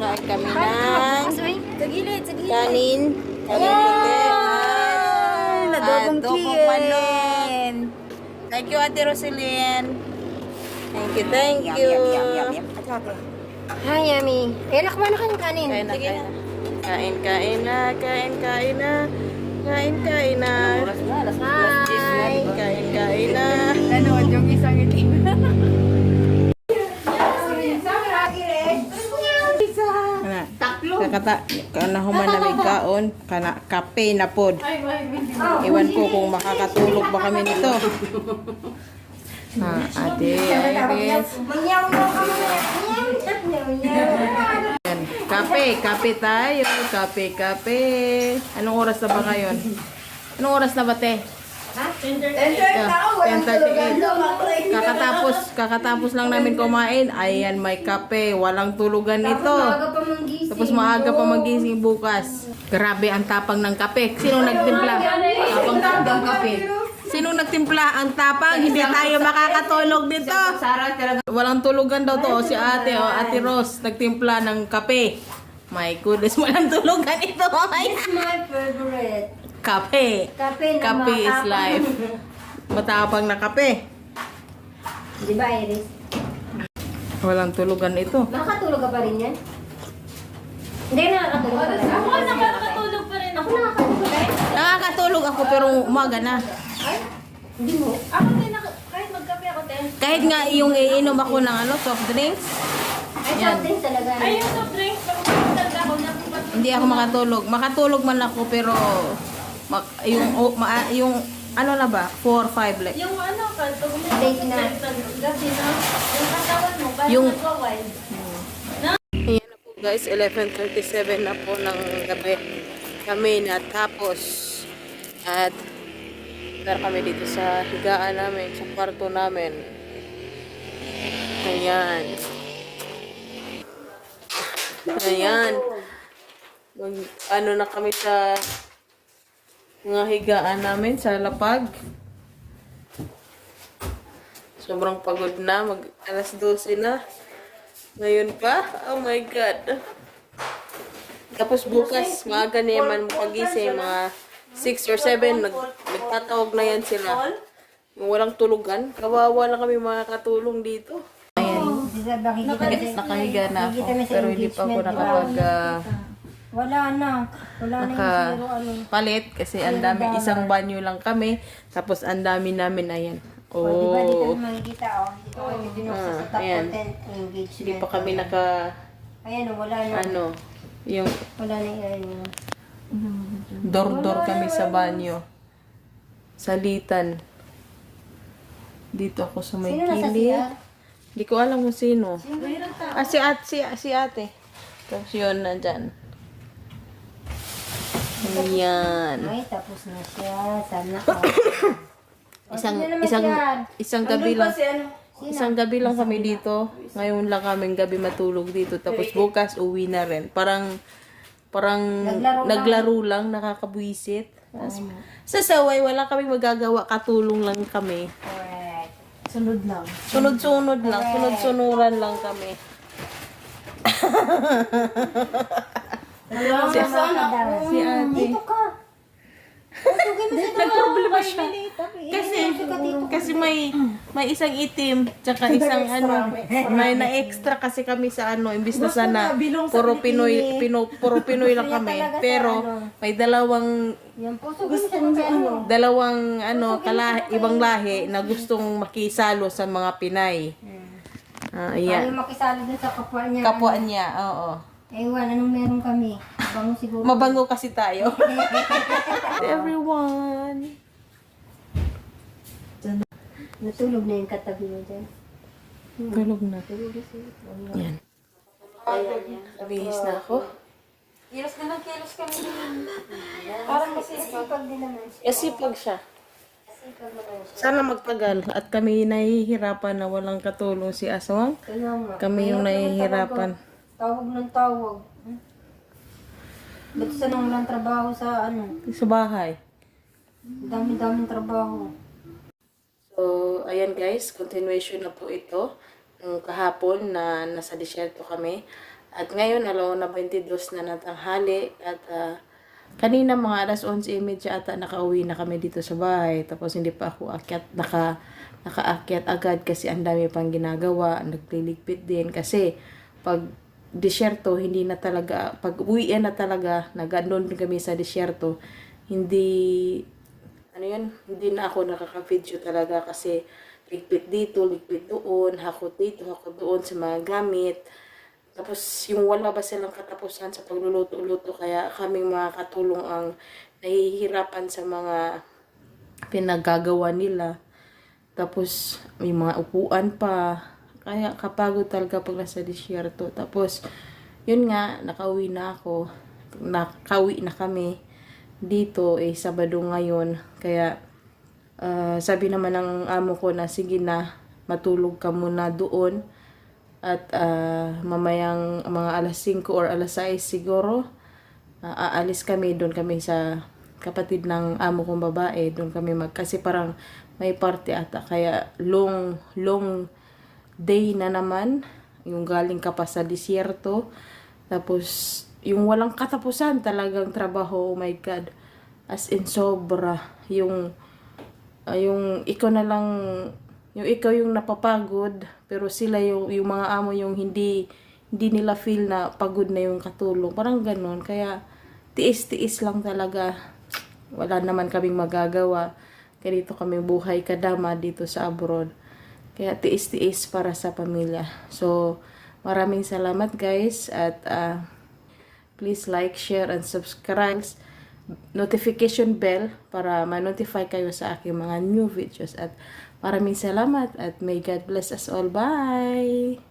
Kain kami ng kanin. Kanin Adobong chicken. Thank you, Ate Roselyn. Thank you, thank you. yum, yum, yum. Hi, yummy. Nakman na kayong kanin. Kain na, kain na. Kain, kain na, kain, kain na. Kain, kain na. Hi. Kain, kain na. Nanood yung isang itim. Kakata, kana human na kaon, kana kape na pod. Iwan ko kung makakatulog ba kami nito. Ah, ate. Yan. Kape, kape tayo. Kape, kape. Anong oras na ba ngayon? Anong oras na ba, te? Ah, 10.38. Kakatapos, kakatapos lang namin kumain. Ayan, may kape. Walang tulugan ito. Tapos maaga pa magising bukas. Grabe ang tapang ng kape. Sino nagtimpla? Tapang ng kape. Sino nagtimpla ang tapang? Hindi tayo makakatulog dito. Walang tulugan daw to. O, Si ate, o ate Rose, nagtimpla ng kape. My goodness, walang tulugan ito. my favorite. Kape. Kape na Kape is matapang. life. Matapang na kape. Di ba, Iris? Walang tulugan ito. Nakakatulog ka pa rin yan? Hindi, nakakatulog ka pa rin. Ako nakakatulog pa rin. Ako nakakatulog pa rin. Nakakatulog ako pero umaga na. Ay, hindi mo. Ako din, kahit magkape ako din. Kahit nga yung iinom ako ng ano, soft drinks, Ay, soft drinks talaga. Ay, yung soft drinks, hindi ako makatulog. Makatulog man ako pero mak, yung o- ma, yung ano na ba? 4 5 like. Yung ano, pag pag Late na. gabi na, yung katawan mo, parang Yung- nagwawild. Ayan na po guys, 11.37 na po ng gabi. Kami natapos. At dar kami dito sa higaan namin, sa kwarto namin. Ayan. Ayan. Mag, ano na kami sa mga higaan namin sa lapag. Sobrang pagod na. Mag alas 12 na. Ngayon pa? Oh my God. Tapos bukas, maaga na yaman pagising, mga 6 or 7, nag, nagtatawag na yan sila. Walang tulugan, kawawa na kami makakatulong dito. Ayan, nakahiga na ako, pero hindi pa ako nakapag ah, Wala na. Wala na naka yung zero ano. palit kasi ang dami, isang banyo lang kami, tapos ang dami namin, ayan. Oh. Di ba dito Oh, makikita oh. Dito kami binuksan Ah, sa top ayan. content engagement. hindi pa kami naka, Ayan oh, wala na. ano, yung Wala na yung ano. Dor-dor kami sa banyo. Salitan. Dito ako sa may Sino kilid. Hindi ko alam kung sino. Ah, si, at, si, si ate. Tapos yun, nandyan. Ayan. Ay, tapos na siya. Sana oh. Isang, isang, yan? isang gabi lang. Sino? Isang gabi lang kami dito. Ngayon lang kaming gabi matulog dito. Tapos bukas uwi na rin. Parang parang Naglaro lang. naglaro lang, nakakabwisit. Sa saway, wala kami magagawa. Katulong lang kami. Correct. Sunod lang. Sunod-sunod lang. Sunod-sunuran lang kami. Si, Si ate. Dito ka. Nagproblema siya. Kasi, kasi may, may isang itim, tsaka isang ano, may na extra kasi kami sa ano, imbis na sana, puro Pinoy, pino, puro Pinoy lang kami. Pero, may dalawang, sa ano? dalawang ano, kala, ibang lahi na gustong makisalo sa mga Pinay. Ah, Ayaw ayan. makisali dun sa kapwa niya. Kapwa niya, oo. Ewan, anong meron kami? Bango siguro. Mabango kasi tayo. Everyone. Natulog na yung katabi mo dyan. Tulog na. Yan. Bihis na ako. Kilos na lang, kilos kami. Parang kasi sipag din naman siya. Kasi pag siya. Sana magtagal at kami nahihirapan na walang katulong si Aswang. Kami yung nahihirapan. Tawag ng tawag. Hmm? Ba't sa nang walang trabaho sa ano? Sa bahay. Dami-daming trabaho. So, ayan guys, continuation na po ito. Nung kahapon na nasa disyerto kami. At ngayon, alaw na 22 na natanghali. At ah, kanina mga alas 11.30 ata nakauwi na kami dito sa bahay. Tapos hindi pa ako akyat, naka, nakaakyat agad kasi ang dami pang ginagawa. Nagliligpit din kasi pag disyerto, hindi na talaga, pag uwian na talaga, nag-andon kami sa disyerto, hindi, ano yun, hindi na ako nakaka-video talaga kasi ligpit dito, ligpit doon, hakot dito, hakot doon sa mga gamit. Tapos yung wala ba silang katapusan sa pagluluto-luto kaya kaming mga katulong ang nahihirapan sa mga pinagagawa nila. Tapos may mga upuan pa. Kaya kapagod talaga pag nasa disyerto. Tapos yun nga, nakauwi na ako. Nakauwi na kami dito eh Sabado ngayon. Kaya ah, sabi naman ng amo ko na sige na matulog ka muna doon at ah, mamayang mga alas 5 or alas 6 siguro ah, aalis kami doon kami sa kapatid ng amo kong babae doon kami mag kasi parang may party ata kaya long long day na naman yung galing ka pa sa disyerto. Tapos yung walang katapusan talagang trabaho oh my god. As in sobra. Yung ah, yung ikaw na lang yung ikaw yung napapagod pero sila yung yung mga amo yung hindi hindi nila feel na pagod na yung katulong. Parang ganun. Kaya tiis-tiis lang talaga. Wala naman kaming magagawa. Kaya dito kami buhay kadama dito sa abroad kaya tiis-tiis para sa pamilya so maraming salamat guys at ah, please like, share, and subscribe notification bell para ma-notify kayo sa aking mga new videos. At maraming salamat at may God bless us all. Bye!